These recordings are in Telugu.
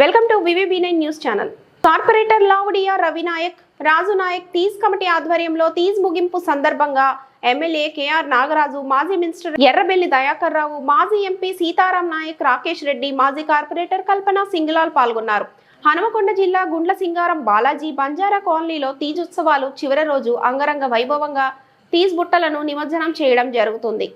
Welcome to VVB nine news channel. Corporator Lavudiya Ravinayak Raju Nayak Teej committee ఆధ్వర్యంలో తీజ్ ముగింపు సందర్భంగా ఎమ్మెల్యే కేఆర్ నాగరాజు మాజీ మినిస్టర్ ఎర్రబెల్లి దయాకర్ రావు మాజీ ఎంపీ సీతారాం నాయక్ రాకేష్ రెడ్డి మాజీ కార్పొరేటర్ కల్పన సింగ్లాల్ పాల్గొన్నారు. హనుమకొండ జిల్లా గుండ్ల సింగారం బాలాజీ బంజారా కాలనీలో తీజ్ ఉత్సవాలు చివరి రోజు అంగరంగ వైభవంగా పీస్ బుట్టలను నిమజ్జనం చేయడం జరుగుతుంది.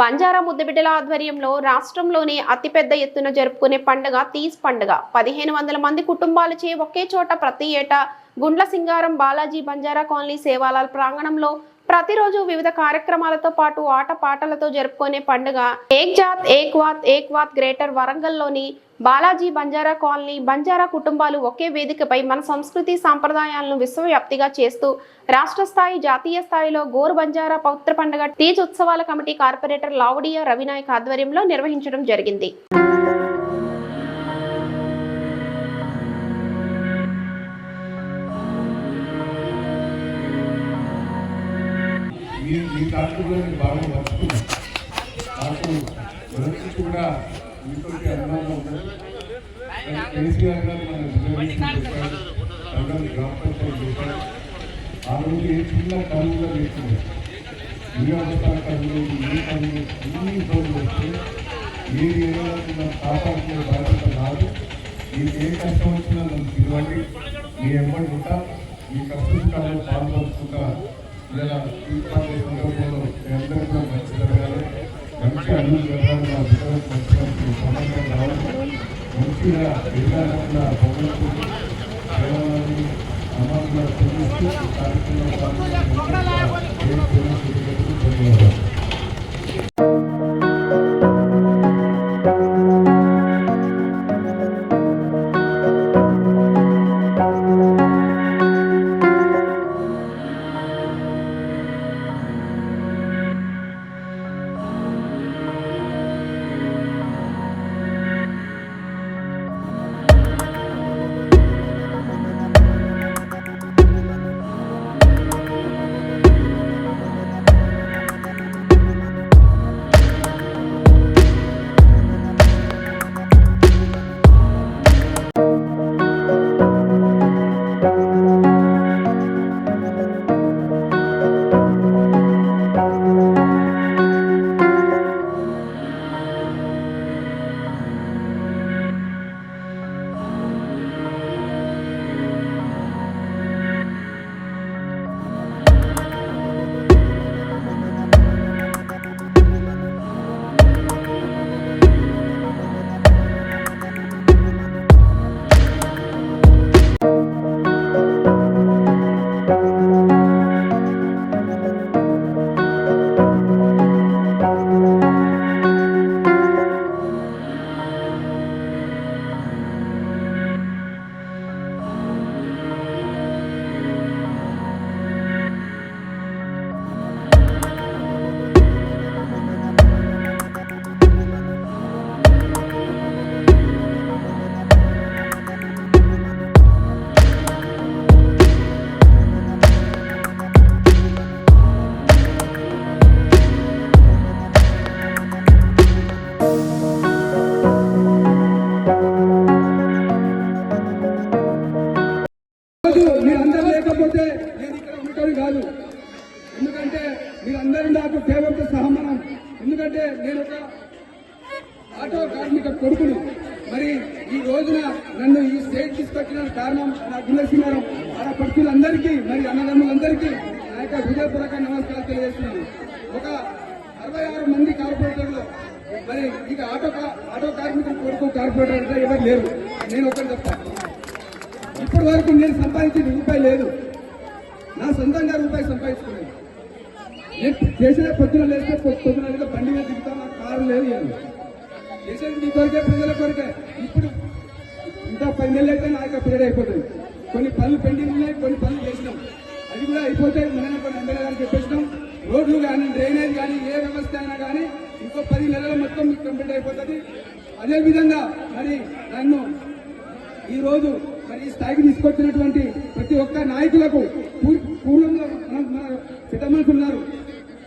బంజారా ముద్దబిడ్డల ఆధ్వర్యంలో రాష్ట్రంలోనే అతిపెద్ద ఎత్తున జరుపుకునే పండుగ తీజ్ పండుగ. పదిహేను వందల మంది కుటుంబాలచే ఒకే చోట ప్రతి ఏటా గుండ్ల సింగారం బాలాజీ బంజారా కాలనీ సేవాలాల్ ప్రాంగణంలో ప్రతిరోజు వివిధ కార్యక్రమాలతో పాటు ఆట పాటలతో జరుపుకునే పండుగ. ఏక్ జాత్ ఏక్ వాత్ ఏక్ వాత్ గ్రేటర్ వరంగల్లోని బాలాజీ బంజారా కాలనీ బంజారా కుటుంబాలు ఒకే వేదికపై మన సంస్కృతి సాంప్రదాయాలను విశ్వవ్యాప్తిగా చేస్తూ రాష్ట్ర స్థాయి జాతీయ స్థాయిలో గోరు బంజారా పౌత్ర పండుగ తీజ్ ఉత్సవాల కమిటీ కార్పొరేటర్ లావుడియా రవినాయక్ ఆధ్వర్యంలో నిర్వహించడం జరిగింది. మీ బాగా మర్చుకున్నాను నాకు కూడా మీతో అనుమానం ఉండదు కేసీఆర్ గారు మన రిజర్వేషన్ గ్రామ పంచాయతీ ఆ రోజు ఏ చిన్న కరువులో చేసింది నియోజకవర్గ కరువులు ఈ కరువులు అన్ని ఇబ్బందులు వస్తే ఏ ఏరియాలో మనం కాపాడుకునే బాధ్యత కాదు మీకు ఏ కష్టం వచ్చినా నన్ను పిలవండి. మీ ఎంబడి ఉంటా. మీ కష్టకాలంలో పాల్పంచుకుంటా. ఇలా సందర్భంలో మీ అందరూ కూడా మంచి జరగాలి మంచి అన్ని జరగాలి మంచి మంచి సమాజం రావాలి మంచిగా భగవంతుడు సమాజంలో ధన్యవాదాలు ఆటో కార్మిక కొడుకును మరి ఈ రోజున నన్ను ఈ స్టేట్ తీసుకొచ్చిన కారణం నా గుణసింహారం ఆడ పడుతులందరికీ మరి అన్నదమ్ములందరికీ నా యొక్క హృదయపూర్వక నమస్కారాలు తెలియజేస్తున్నాను. ఒక అరవై ఆరు మంది కార్పొరేటర్లు మరి ఇక ఆటో కా- ఆటో కార్మికులు కొడుకు కార్పొరేటర్ అంటే ఎవరు లేరు. నేను ఒకటి చెప్తాను ఇప్పటి వరకు నేను సంపాదించిన రూపాయి లేదు. నా సొంతంగా రూపాయి సంపాదించుకున్నాను. నేను చేసిన పొద్దున లేస్తే పొద్దున లేస్తే బండి మీద దిగుతా నాకు కారు లేదు లేదు. చేసేది మీ కొరకే ప్రజల కొరకే. ఇప్పుడు ఇంకా పది నెలలు అయితే నా యొక్క పీరియడ్ అయిపోతుంది. కొన్ని పనులు పెండింగ్ ఉన్నాయి కొన్ని పనులు చేసినాం. అది కూడా అయిపోతే మన కొన్ని ఎమ్మెల్యే గారికి చెప్పేసినాం. రోడ్లు కానీ డ్రైనేజ్ కానీ ఏ వ్యవస్థ అయినా కానీ ఇంకో పది నెలల మొత్తం మీకు కంప్లీట్ అయిపోతుంది. అదేవిధంగా మరి నన్ను ఈరోజు మరి ఈ స్థాయికి తీసుకొచ్చినటువంటి ప్రతి ఒక్క నాయకులకు పూర్వంలో మన మన పెద్దమ్మలకు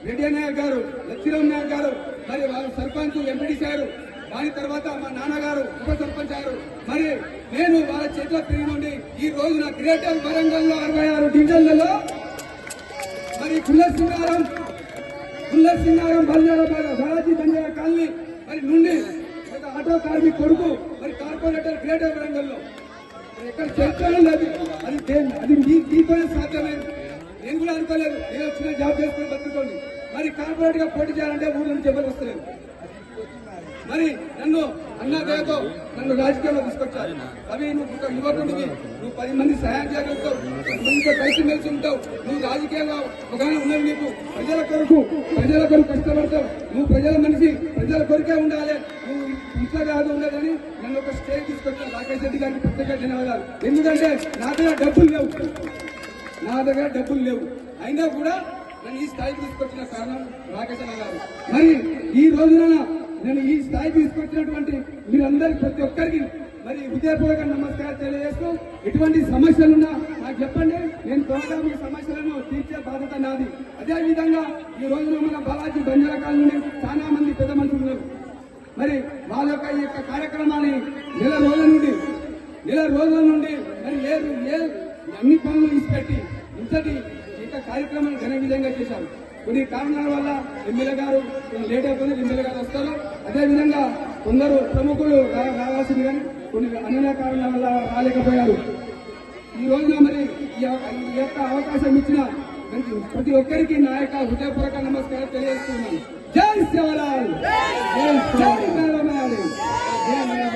రెడ్డి నాయక్ గారు లక్ష్మీరామ్ నాయక్ గారు మరి వారు సర్పంచ్ ఎంపీడీ గారు దాని తర్వాత మా నాన్నగారు ఉప సర్పంచ్ గారు మరి నేను వాళ్ళ చేతిలో తిరిగి ఈ రోజు నా గ్రేటర్ వరంగల్లో అరవై ఆరు డివిజన్లలో మరి కుల్ల సింగారం కుల్ల సింగారం బాలాజీ బంజారా కాలనీ మరి నుండి ఆటో కార్మిక్ కొడుకు మరి కార్పొరేటర్ గ్రేటర్ వరంగల్లో ఎక్కడ చర్చలు లేదు. అది అది మీ మీతోనే నేను కూడా అనుకోలేదు. నేను వచ్చిన జాబ్ చేసుకుని బతుకుకోండి మరి కార్పొరేట్గా పోటీ చేయాలంటే ఊరు నుంచి ఎవరు వస్తలేదు మరి నన్ను అన్నా దేవతో నన్ను రాజకీయంలో తీసుకొచ్చారు. అవి నువ్వు ఒక యువకుడివి. నువ్వు పది మంది సహాయం చేయగలుగుతావు. పది మందితో కలిసి మెలిసి ఉంటావు. నువ్వు రాజకీయంగా ఒకనే ఉన్నది నీకు. ప్రజల కొరకు ప్రజల కొరకు కష్టపడతావు. నువ్వు ప్రజల మనిషి ప్రజల కొరకే ఉండాలి. నువ్వు ఇంట్లో కాదు ఉండదని నన్ను ఒక స్టేజ్ తీసుకొచ్చాను రాకేష్ రెడ్డి గారికి ప్రత్యేక ధన్యవాదాలు. ఎందుకంటే నా దగ్గర డబ్బులు లేవు. నా దగ్గర డబ్బులు లేవు. అయినా కూడా నన్ను ఈ స్థాయికి తీసుకొచ్చిన కారణం రాకేష్ అన్న గారు. మరి ఈ రోజున నేను ఈ స్థాయి తీసుకొచ్చినటువంటి మీరందరి ప్రతి ఒక్కరికి మరి హృదయపూర్వక నమస్కారం తెలియజేస్తూ ఎటువంటి సమస్యలున్నా నాకు చెప్పండి. నేను త్వరగా మీ సమస్యలను తీర్చే బాధ్యత నాది. అదే విధంగా ఈ రోజున మన బాలాజీ బంజారా నుండి చాలా మంది పెద్ద మనుషులు ఉన్నారు. మరి వాళ్ళ యొక్క ఈ యొక్క కార్యక్రమాన్ని నెల రోజుల నుండి నెల రోజుల నుండి మరి ఏ ఏ అన్ని పనులు ఇచ్చిపెట్టి ఇంతటి ఈ యొక్క కార్యక్రమాన్ని ఘన విధంగా చేశారు. కొన్ని కారణాల వల్ల ఎమ్మెల్యే గారు లేట్ అయిపోయింది ఎమ్మెల్యే గారు వస్తారు. అదేవిధంగా కొందరు ప్రముఖులు రావాల్సింది కానీ కొన్ని అన్య కారణాల వల్ల రాలేకపోయారు. ఈ రోజున మరి ఈ యొక్క- అవకాశం ఇచ్చిన ప్రతి- ఒక్కరికి నా యొక్క హృదయపూర్వక నమస్కారం తెలియజేస్తున్నాను. జై శివలాల్ జై జై